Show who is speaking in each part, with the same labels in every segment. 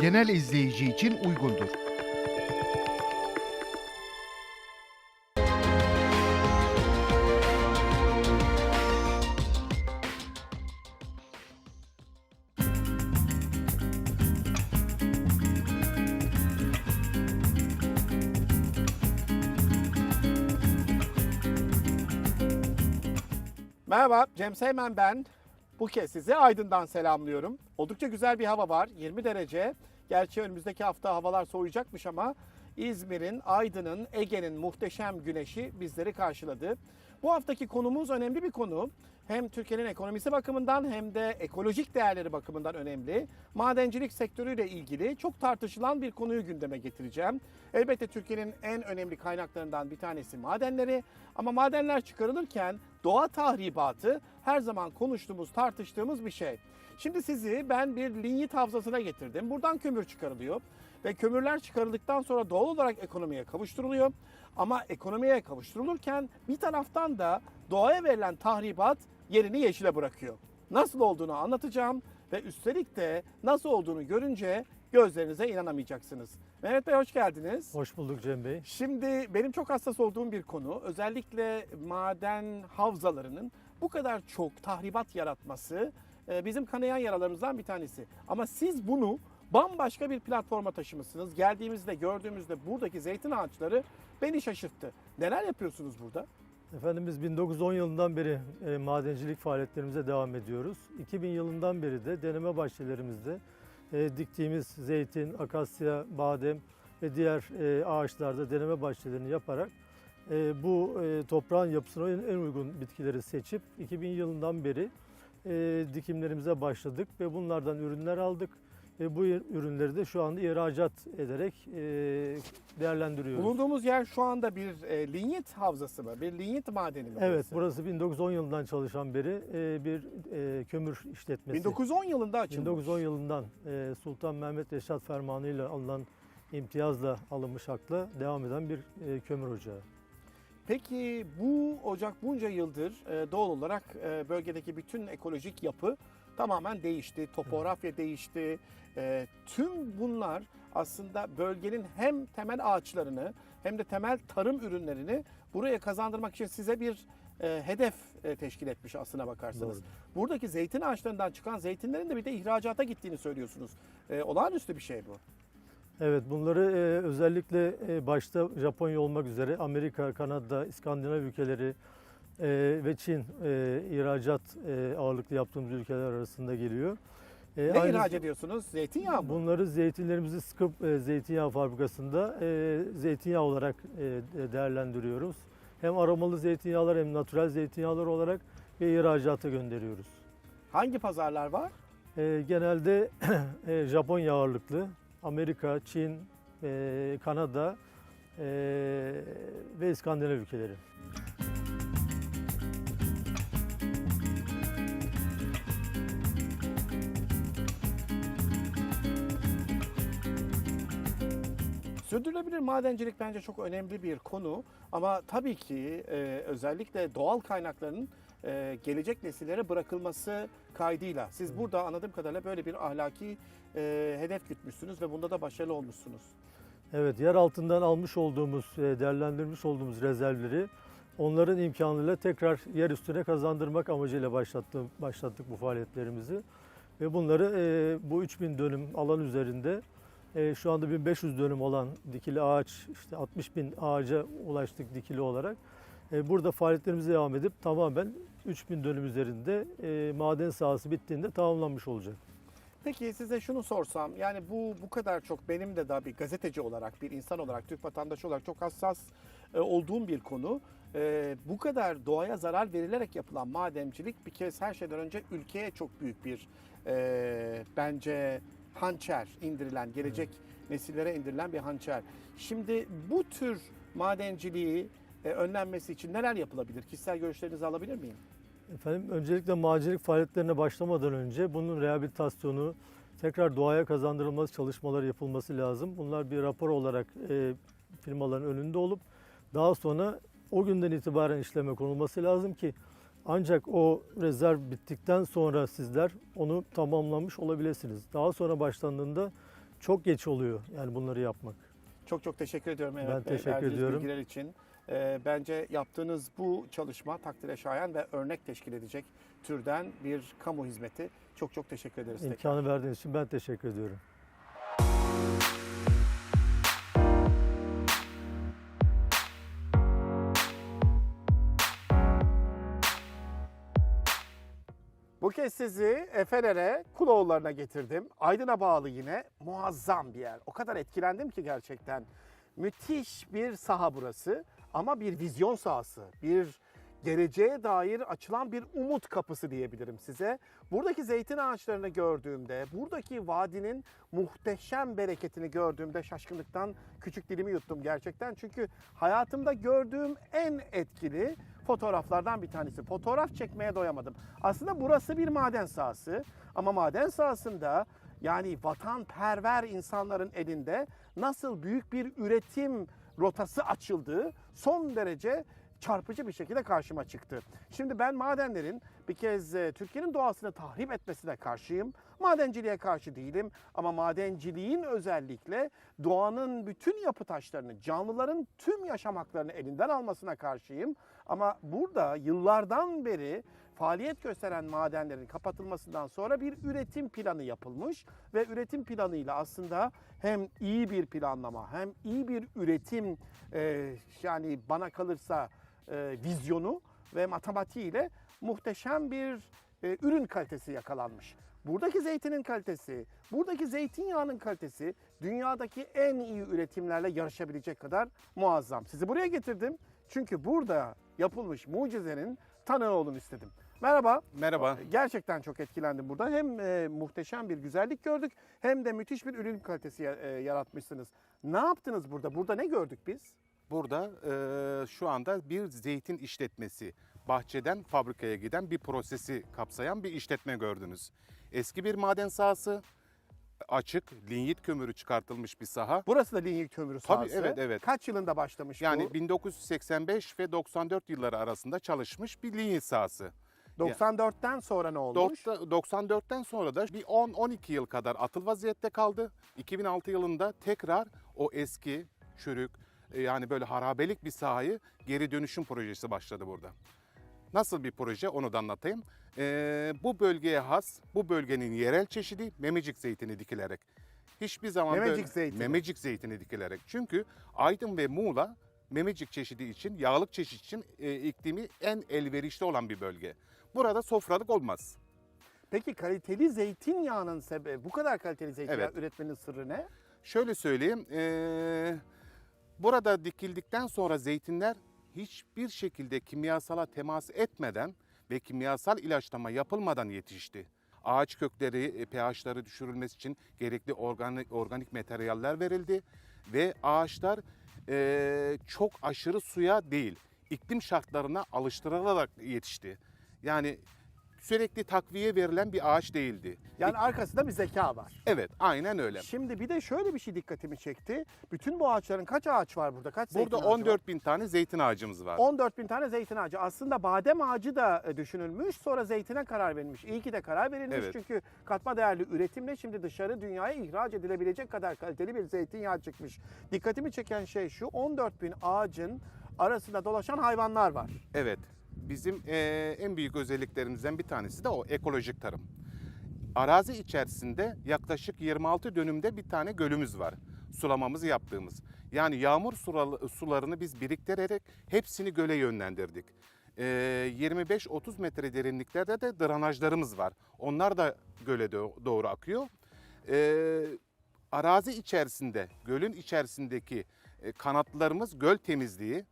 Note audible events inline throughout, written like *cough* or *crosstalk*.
Speaker 1: genel izleyici için uygundur.
Speaker 2: Merhaba, Cem Seymen ben. Bu kez sizi Aydın'dan selamlıyorum. Oldukça güzel bir hava var, 20 derece. Gerçi önümüzdeki hafta havalar soğuyacakmış ama İzmir'in, Aydın'ın, Ege'nin muhteşem güneşi bizleri karşıladı. Bu haftaki konumuz önemli bir konu. Hem Türkiye'nin ekonomisi bakımından hem de ekolojik değerleri bakımından önemli. Madencilik sektörüyle ilgili çok tartışılan bir konuyu gündeme getireceğim. Elbette Türkiye'nin en önemli kaynaklarından bir tanesi madenleri. Ama madenler çıkarılırken doğa tahribatı her zaman konuştuğumuz, tartıştığımız bir şey. Şimdi sizi ben bir linyit havzasına getirdim. Buradan kömür çıkarılıyor ve kömürler çıkarıldıktan sonra doğal olarak ekonomiye kavuşturuluyor. Ama ekonomiye kavuşturulurken bir taraftan da doğaya verilen tahribat yerini yeşile bırakıyor. Nasıl olduğunu anlatacağım ve üstelik de nasıl olduğunu görünce gözlerinize inanamayacaksınız. Mehmet Bey hoş geldiniz.
Speaker 3: Hoş bulduk Cem Bey.
Speaker 2: Şimdi benim çok hassas olduğum bir konu özellikle maden havzalarının bu kadar çok tahribat yaratması e, bizim kanayan yaralarımızdan bir tanesi. Ama siz bunu bambaşka bir platforma taşımışsınız. Geldiğimizde gördüğümüzde buradaki zeytin ağaçları beni şaşırttı. Neler yapıyorsunuz burada?
Speaker 3: Efendim biz 1910 yılından beri e, madencilik faaliyetlerimize devam ediyoruz. 2000 yılından beri de deneme bahçelerimizde e, diktiğimiz zeytin, akasya, badem ve diğer e, ağaçlarda deneme bahçelerini yaparak e, bu e, toprağın yapısına en, uygun bitkileri seçip 2000 yılından beri dikimlerimize başladık ve bunlardan ürünler aldık. Ve bu ürünleri de şu anda ihracat ederek e, değerlendiriyoruz.
Speaker 2: Bulunduğumuz yer şu anda bir e, linyit havzası mı? Bir linyit madeni mi?
Speaker 3: Evet, burası 1910 yılından çalışan beri e, bir e, kömür işletmesi.
Speaker 2: 1910 yılında açılmış.
Speaker 3: 1910 yılından e, Sultan Mehmet Reşat Fermanı ile alınan imtiyazla alınmış hakla devam eden bir e, kömür ocağı.
Speaker 2: Peki bu ocak bunca yıldır e, doğal olarak e, bölgedeki bütün ekolojik yapı tamamen değişti. Topografya değişti. E, Tüm bunlar aslında bölgenin hem temel ağaçlarını hem de temel tarım ürünlerini buraya kazandırmak için size bir e, hedef e, teşkil etmiş aslına bakarsanız.
Speaker 3: Doğru.
Speaker 2: Buradaki zeytin ağaçlarından çıkan zeytinlerin de bir de ihracata gittiğini söylüyorsunuz. E, Olağanüstü bir şey bu.
Speaker 3: Evet, bunları e, özellikle e, başta Japonya olmak üzere Amerika, Kanada, İskandinav ülkeleri e, ve Çin e, ihracat e, ağırlıklı yaptığımız ülkeler arasında geliyor. E,
Speaker 2: Ne
Speaker 3: aynı-
Speaker 2: ihraç ediyorsunuz? Zeytinyağı mı?
Speaker 3: Bunları zeytinlerimizi sıkıp e, zeytinyağı fabrikasında e, zeytinyağı olarak e, de- değerlendiriyoruz. Hem aromalı zeytinyağlar hem natürel zeytinyağlar olarak ve ihracata gönderiyoruz.
Speaker 2: Hangi pazarlar var?
Speaker 3: E, genelde *clears throat* e, Japonya ağırlıklı, Amerika, Çin, e, Kanada e, ve İskandinav ülkeleri.
Speaker 2: Sürdürülebilir madencilik bence çok önemli bir konu ama tabii ki e, özellikle doğal kaynakların e, gelecek nesillere bırakılması kaydıyla siz burada anladığım kadarıyla böyle bir ahlaki e, hedef gütmüşsünüz ve bunda da başarılı olmuşsunuz.
Speaker 3: Evet, yer altından almış olduğumuz, e, değerlendirmiş olduğumuz rezervleri onların imkanıyla tekrar yer üstüne kazandırmak amacıyla başlattım, başlattık bu faaliyetlerimizi. Ve bunları e, bu 3000 dönüm alan üzerinde e, şu anda 1500 dönüm olan dikili ağaç, işte 60 bin ağaca ulaştık dikili olarak. E, burada faaliyetlerimize devam edip tamamen 3000 dönüm üzerinde e, maden sahası bittiğinde tamamlanmış olacak.
Speaker 2: Peki size şunu sorsam yani bu bu kadar çok benim de daha bir gazeteci olarak bir insan olarak Türk vatandaşı olarak çok hassas e, olduğum bir konu. E, bu kadar doğaya zarar verilerek yapılan madencilik bir kez her şeyden önce ülkeye çok büyük bir e, bence hançer indirilen gelecek nesillere indirilen bir hançer. Şimdi bu tür madenciliği e, önlenmesi için neler yapılabilir? Kişisel görüşlerinizi alabilir miyim?
Speaker 3: Efendim öncelikle madencilik faaliyetlerine başlamadan önce bunun rehabilitasyonu, tekrar doğaya kazandırılması çalışmaları yapılması lazım. Bunlar bir rapor olarak e, firmaların önünde olup daha sonra o günden itibaren işleme konulması lazım ki ancak o rezerv bittikten sonra sizler onu tamamlamış olabilirsiniz. Daha sonra başlandığında çok geç oluyor yani bunları yapmak.
Speaker 2: Çok çok teşekkür ediyorum Mehmet
Speaker 3: Ben
Speaker 2: Bey.
Speaker 3: teşekkür
Speaker 2: verdiğiniz
Speaker 3: ediyorum.
Speaker 2: bilgiler için. Ee, bence yaptığınız bu çalışma takdire şayan ve örnek teşkil edecek türden bir kamu hizmeti. Çok çok teşekkür ederiz.
Speaker 3: İmkanı verdiğiniz için ben teşekkür ediyorum.
Speaker 2: Kez sizi Efeler'e Kuloğulları'na getirdim. Aydın'a bağlı yine muazzam bir yer. O kadar etkilendim ki gerçekten. Müthiş bir saha burası ama bir vizyon sahası. Bir geleceğe dair açılan bir umut kapısı diyebilirim size. Buradaki zeytin ağaçlarını gördüğümde, buradaki vadinin muhteşem bereketini gördüğümde şaşkınlıktan küçük dilimi yuttum gerçekten. Çünkü hayatımda gördüğüm en etkili fotoğraflardan bir tanesi. Fotoğraf çekmeye doyamadım. Aslında burası bir maden sahası ama maden sahasında yani vatanperver insanların elinde nasıl büyük bir üretim rotası açıldığı son derece çarpıcı bir şekilde karşıma çıktı. Şimdi ben madenlerin bir kez e, Türkiye'nin doğasını tahrip etmesine karşıyım. Madenciliğe karşı değilim ama madenciliğin özellikle doğanın bütün yapı taşlarını, canlıların tüm yaşam haklarını elinden almasına karşıyım. Ama burada yıllardan beri faaliyet gösteren madenlerin kapatılmasından sonra bir üretim planı yapılmış ve üretim planıyla aslında hem iyi bir planlama hem iyi bir üretim e, yani bana kalırsa e, vizyonu ve matematiğiyle muhteşem bir e, ürün kalitesi yakalanmış. Buradaki zeytinin kalitesi, buradaki zeytinyağının kalitesi dünyadaki en iyi üretimlerle yarışabilecek kadar muazzam. Sizi buraya getirdim çünkü burada yapılmış mucizenin tanığı olun istedim. Merhaba.
Speaker 4: Merhaba.
Speaker 2: Gerçekten çok etkilendim burada. Hem e, muhteşem bir güzellik gördük hem de müthiş bir ürün kalitesi e, yaratmışsınız. Ne yaptınız burada? Burada ne gördük biz?
Speaker 4: Burada e, şu anda bir zeytin işletmesi, bahçeden fabrikaya giden bir prosesi kapsayan bir işletme gördünüz. Eski bir maden sahası, açık, linyit kömürü çıkartılmış bir saha.
Speaker 2: Burası da linyit kömürü
Speaker 4: Tabii,
Speaker 2: sahası.
Speaker 4: evet, evet.
Speaker 2: Kaç yılında başlamış
Speaker 4: Yani
Speaker 2: bu?
Speaker 4: 1985 ve 94 yılları arasında çalışmış bir linyit sahası.
Speaker 2: 94'ten sonra ne olmuş?
Speaker 4: Dokta- 94'ten sonra da bir 10-12 yıl kadar atıl vaziyette kaldı. 2006 yılında tekrar o eski çürük yani böyle harabelik bir sahayı geri dönüşüm projesi başladı burada. Nasıl bir proje onu da anlatayım. Ee, bu bölgeye has, bu bölgenin yerel çeşidi memecik zeytini dikilerek. Hiçbir zaman
Speaker 2: Memecik
Speaker 4: böyle-
Speaker 2: zeytini.
Speaker 4: Memecik zeytini dikilerek. Çünkü Aydın ve Muğla memecik çeşidi için, yağlık çeşit için e, iklimi en elverişli olan bir bölge. Burada sofralık olmaz.
Speaker 2: Peki kaliteli zeytinyağının sebebi, bu kadar kaliteli zeytinyağı
Speaker 4: Evet.
Speaker 2: üretmenin sırrı ne?
Speaker 4: Şöyle söyleyeyim, ee, burada dikildikten sonra zeytinler hiçbir şekilde kimyasala temas etmeden ve kimyasal ilaçlama yapılmadan yetişti. Ağaç kökleri, e, pH'ları düşürülmesi için gerekli organik, organik materyaller verildi ve ağaçlar ee, çok aşırı suya değil, iklim şartlarına alıştırılarak yetişti. Yani sürekli takviye verilen bir ağaç değildi.
Speaker 2: Yani arkasında bir zeka var.
Speaker 4: Evet, aynen öyle.
Speaker 2: Şimdi bir de şöyle bir şey dikkatimi çekti. Bütün bu ağaçların kaç ağaç var burada? Kaç
Speaker 4: Burada
Speaker 2: zeytin ağacı var?
Speaker 4: 14 bin tane zeytin ağacımız var.
Speaker 2: 14 bin tane zeytin ağacı. Aslında badem ağacı da e, düşünülmüş. Sonra zeytine karar verilmiş. İyi ki de karar verilmiş.
Speaker 4: Evet.
Speaker 2: Çünkü katma değerli üretimle şimdi dışarı dünyaya ihraç edilebilecek kadar kaliteli bir zeytinyağı çıkmış. Dikkatimi çeken şey şu. 14 bin ağacın arasında dolaşan hayvanlar var.
Speaker 4: Evet. Bizim eee, en büyük özelliklerimizden bir tanesi de o ekolojik tarım. Arazi içerisinde yaklaşık 26 dönümde bir tane gölümüz var. Sulamamızı yaptığımız. Yani yağmur sularını biz biriktirerek hepsini göle yönlendirdik. Eee, 25-30 metre derinliklerde de drenajlarımız var. Onlar da göle do- doğru akıyor. Eee, arazi içerisinde, gölün içerisindeki e, kanatlarımız göl temizliği,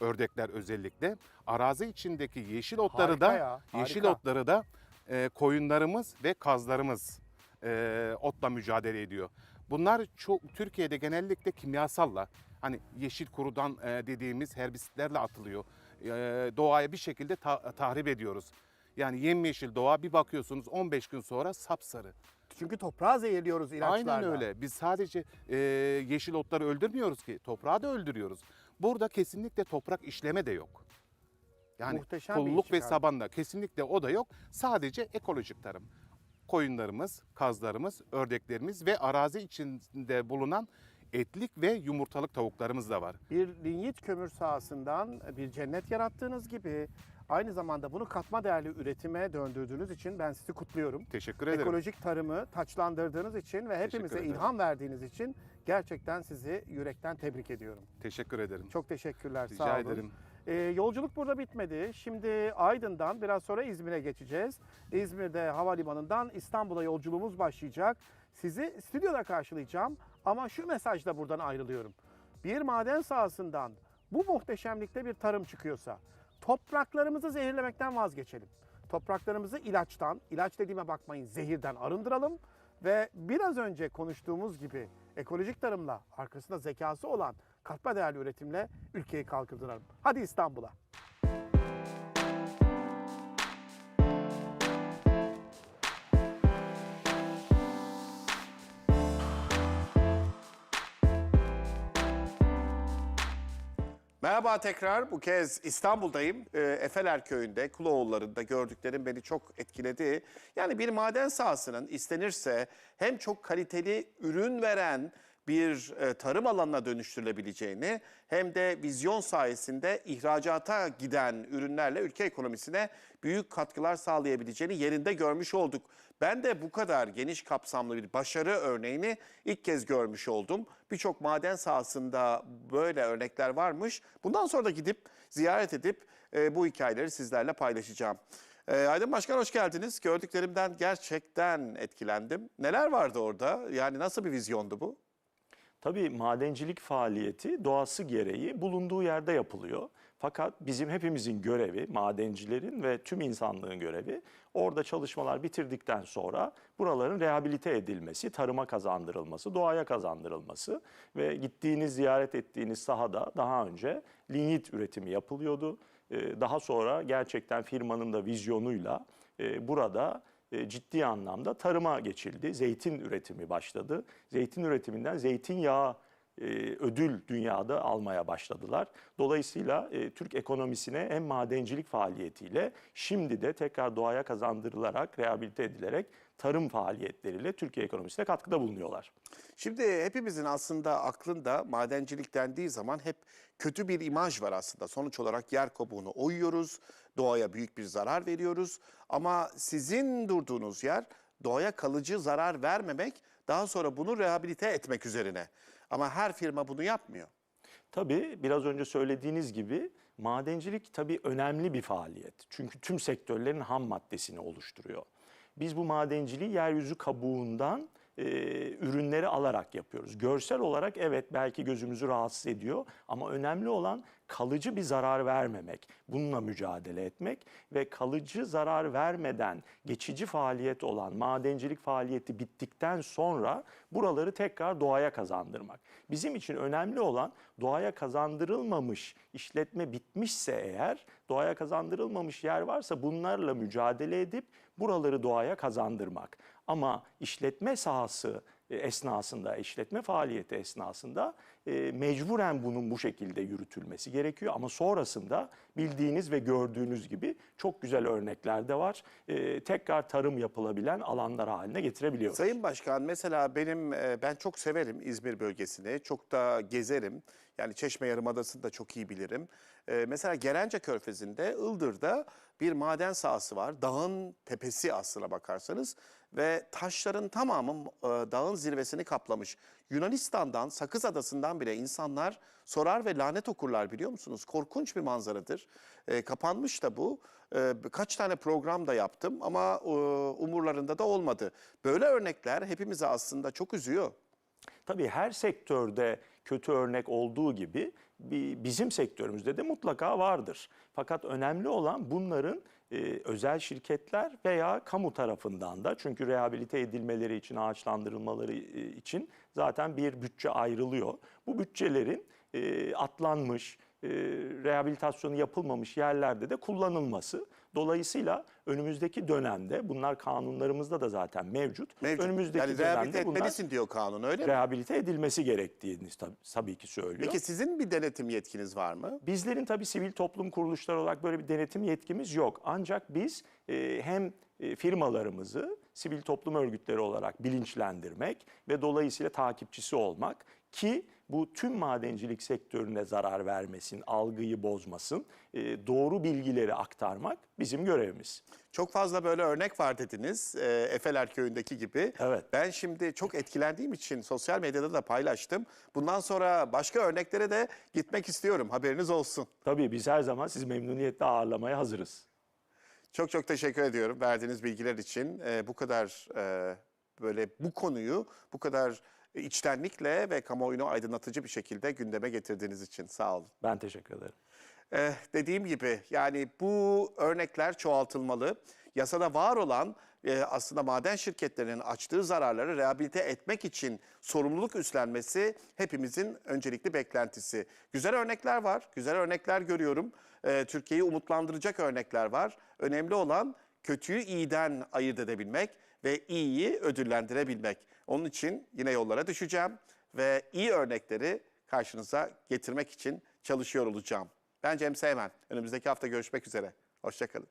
Speaker 4: ördekler özellikle. Arazi içindeki yeşil otları
Speaker 2: Harika
Speaker 4: da
Speaker 2: ya,
Speaker 4: yeşil
Speaker 2: harika.
Speaker 4: otları da e, koyunlarımız ve kazlarımız e, otla mücadele ediyor. Bunlar çok Türkiye'de genellikle kimyasalla hani yeşil kurudan e, dediğimiz herbisitlerle atılıyor. E, doğaya bir şekilde ta- tahrip ediyoruz. Yani yemyeşil doğa bir bakıyorsunuz 15 gün sonra sapsarı.
Speaker 2: Çünkü toprağı zehirliyoruz ilaçlarla.
Speaker 4: Aynen öyle. Biz sadece e, yeşil otları öldürmüyoruz ki, toprağı da öldürüyoruz. Burada kesinlikle toprak işleme de yok. Yani
Speaker 2: Muhteşem
Speaker 4: pulluk ve
Speaker 2: çıkardın.
Speaker 4: sabanda kesinlikle o da yok. Sadece ekolojik tarım. koyunlarımız, kazlarımız, ördeklerimiz ve arazi içinde bulunan etlik ve yumurtalık tavuklarımız da var.
Speaker 2: Bir linyit kömür sahasından bir cennet yarattığınız gibi aynı zamanda bunu katma değerli üretime döndürdüğünüz için ben sizi kutluyorum.
Speaker 4: Teşekkür ederim.
Speaker 2: Ekolojik tarımı taçlandırdığınız için ve hepimize ilham verdiğiniz için gerçekten sizi yürekten tebrik ediyorum.
Speaker 4: Teşekkür ederim.
Speaker 2: Çok teşekkürler.
Speaker 4: Rica
Speaker 2: sağ olun.
Speaker 4: ederim.
Speaker 2: Ee, yolculuk burada bitmedi. Şimdi Aydın'dan biraz sonra İzmir'e geçeceğiz. İzmir'de havalimanından İstanbul'a yolculuğumuz başlayacak. Sizi stüdyoda karşılayacağım ama şu mesajla buradan ayrılıyorum. Bir maden sahasından bu muhteşemlikte bir tarım çıkıyorsa topraklarımızı zehirlemekten vazgeçelim. Topraklarımızı ilaçtan, ilaç dediğime bakmayın zehirden arındıralım ve biraz önce konuştuğumuz gibi ekolojik tarımla arkasında zekası olan katma değerli üretimle ülkeyi kalkındıralım. Hadi İstanbul'a. Merhaba tekrar. Bu kez İstanbul'dayım. Ee, Efeler Köyü'nde, Kuloğulları'nda gördüklerim beni çok etkiledi. Yani bir maden sahasının istenirse hem çok kaliteli ürün veren bir e, tarım alanına dönüştürülebileceğini hem de vizyon sayesinde ihracata giden ürünlerle ülke ekonomisine büyük katkılar sağlayabileceğini yerinde görmüş olduk. Ben de bu kadar geniş kapsamlı bir başarı örneğini ilk kez görmüş oldum. Birçok maden sahasında böyle örnekler varmış. Bundan sonra da gidip ziyaret edip e, bu hikayeleri sizlerle paylaşacağım. E, Aydın Başkan hoş geldiniz. Gördüklerimden gerçekten etkilendim. Neler vardı orada? Yani nasıl bir vizyondu bu?
Speaker 5: Tabii madencilik faaliyeti doğası gereği bulunduğu yerde yapılıyor. Fakat bizim hepimizin görevi, madencilerin ve tüm insanlığın görevi orada çalışmalar bitirdikten sonra buraların rehabilite edilmesi, tarıma kazandırılması, doğaya kazandırılması ve gittiğiniz, ziyaret ettiğiniz sahada daha önce linyit üretimi yapılıyordu. Ee, Daha sonra gerçekten firmanın da vizyonuyla e, burada e, ciddi anlamda tarıma geçildi. Zeytin üretimi başladı. Zeytin üretiminden zeytinyağı e, ödül dünyada almaya başladılar. Dolayısıyla e, Türk ekonomisine hem madencilik faaliyetiyle şimdi de tekrar doğaya kazandırılarak, rehabilite edilerek tarım faaliyetleriyle Türkiye ekonomisine katkıda bulunuyorlar.
Speaker 2: Şimdi hepimizin aslında aklında madencilik dendiği zaman hep kötü bir imaj var aslında. Sonuç olarak yer kabuğunu oyuyoruz, doğaya büyük bir zarar veriyoruz. Ama sizin durduğunuz yer doğaya kalıcı zarar vermemek, daha sonra bunu rehabilite etmek üzerine. Ama her firma bunu yapmıyor.
Speaker 5: Tabii biraz önce söylediğiniz gibi madencilik tabii önemli bir faaliyet. Çünkü tüm sektörlerin ham maddesini oluşturuyor. Biz bu madenciliği yeryüzü kabuğundan e, ürünleri alarak yapıyoruz. Görsel olarak evet belki gözümüzü rahatsız ediyor ama önemli olan kalıcı bir zarar vermemek, bununla mücadele etmek ve kalıcı zarar vermeden geçici faaliyet olan madencilik faaliyeti bittikten sonra buraları tekrar doğaya kazandırmak. Bizim için önemli olan doğaya kazandırılmamış işletme bitmişse eğer doğaya kazandırılmamış yer varsa bunlarla mücadele edip buraları doğaya kazandırmak. Ama işletme sahası e, esnasında, işletme faaliyeti esnasında e, mecburen bunun bu şekilde yürütülmesi gerekiyor. Ama sonrasında bildiğiniz ve gördüğünüz gibi çok güzel örnekler de var. E, tekrar tarım yapılabilen alanlar haline getirebiliyoruz.
Speaker 2: Sayın Başkan mesela benim e, ben çok severim İzmir bölgesini. Çok da gezerim. Yani Çeşme Yarımadası'nı da çok iyi bilirim. E, Mesela Gerence Körfezi'nde Ildır'da bir maden sahası var. Dağın tepesi aslına bakarsanız ve taşların tamamı e, dağın zirvesini kaplamış. Yunanistan'dan, Sakız Adası'ndan bile insanlar sorar ve lanet okurlar biliyor musunuz? Korkunç bir manzaradır. E, kapanmış da bu. E, kaç tane program da yaptım ama e, umurlarında da olmadı. Böyle örnekler hepimizi aslında çok üzüyor.
Speaker 5: Tabii her sektörde kötü örnek olduğu gibi bi- bizim sektörümüzde de mutlaka vardır. Fakat önemli olan bunların e, özel şirketler veya kamu tarafından da çünkü rehabilite edilmeleri için, ağaçlandırılmaları e, için zaten bir bütçe ayrılıyor. Bu bütçelerin e, atlanmış, e, rehabilitasyonu yapılmamış yerlerde de kullanılması. Dolayısıyla önümüzdeki dönemde bunlar kanunlarımızda da zaten mevcut.
Speaker 2: Mevcut.
Speaker 5: Önümüzdeki
Speaker 2: yani rehabilite
Speaker 5: dönemde
Speaker 2: etmelisin diyor kanun öyle mi?
Speaker 5: rehabilite edilmesi gerektiğini tabii, tabii ki söylüyor.
Speaker 2: Peki sizin bir denetim yetkiniz var mı?
Speaker 5: Bizlerin tabii sivil toplum kuruluşları olarak böyle bir denetim yetkimiz yok. Ancak biz e, hem e, firmalarımızı sivil toplum örgütleri olarak bilinçlendirmek ve dolayısıyla takipçisi olmak ki bu tüm madencilik sektörüne zarar vermesin, algıyı bozmasın, e, doğru bilgileri aktarmak bizim görevimiz.
Speaker 2: Çok fazla böyle örnek var dediniz. E, Efeler Köyü'ndeki gibi.
Speaker 5: Evet.
Speaker 2: Ben şimdi çok etkilendiğim için sosyal medyada da paylaştım. Bundan sonra başka örneklere de gitmek istiyorum. Haberiniz olsun.
Speaker 5: Tabii biz her zaman sizi memnuniyetle ağırlamaya hazırız.
Speaker 2: Çok çok teşekkür ediyorum verdiğiniz bilgiler için. Ee, bu kadar e, böyle bu konuyu bu kadar içtenlikle ve kamuoyunu aydınlatıcı bir şekilde gündeme getirdiğiniz için sağ olun.
Speaker 5: Ben teşekkür ederim.
Speaker 2: Ee, dediğim gibi yani bu örnekler çoğaltılmalı. Yasada var olan e, aslında maden şirketlerinin açtığı zararları rehabilite etmek için sorumluluk üstlenmesi hepimizin öncelikli beklentisi. Güzel örnekler var, güzel örnekler görüyorum. Ee, Türkiye'yi umutlandıracak örnekler var. Önemli olan kötüyü iyiden ayırt edebilmek ve iyiyi ödüllendirebilmek. Onun için yine yollara düşeceğim ve iyi örnekleri karşınıza getirmek için çalışıyor olacağım. Ben Cem Seymen. Önümüzdeki hafta görüşmek üzere. Hoşçakalın.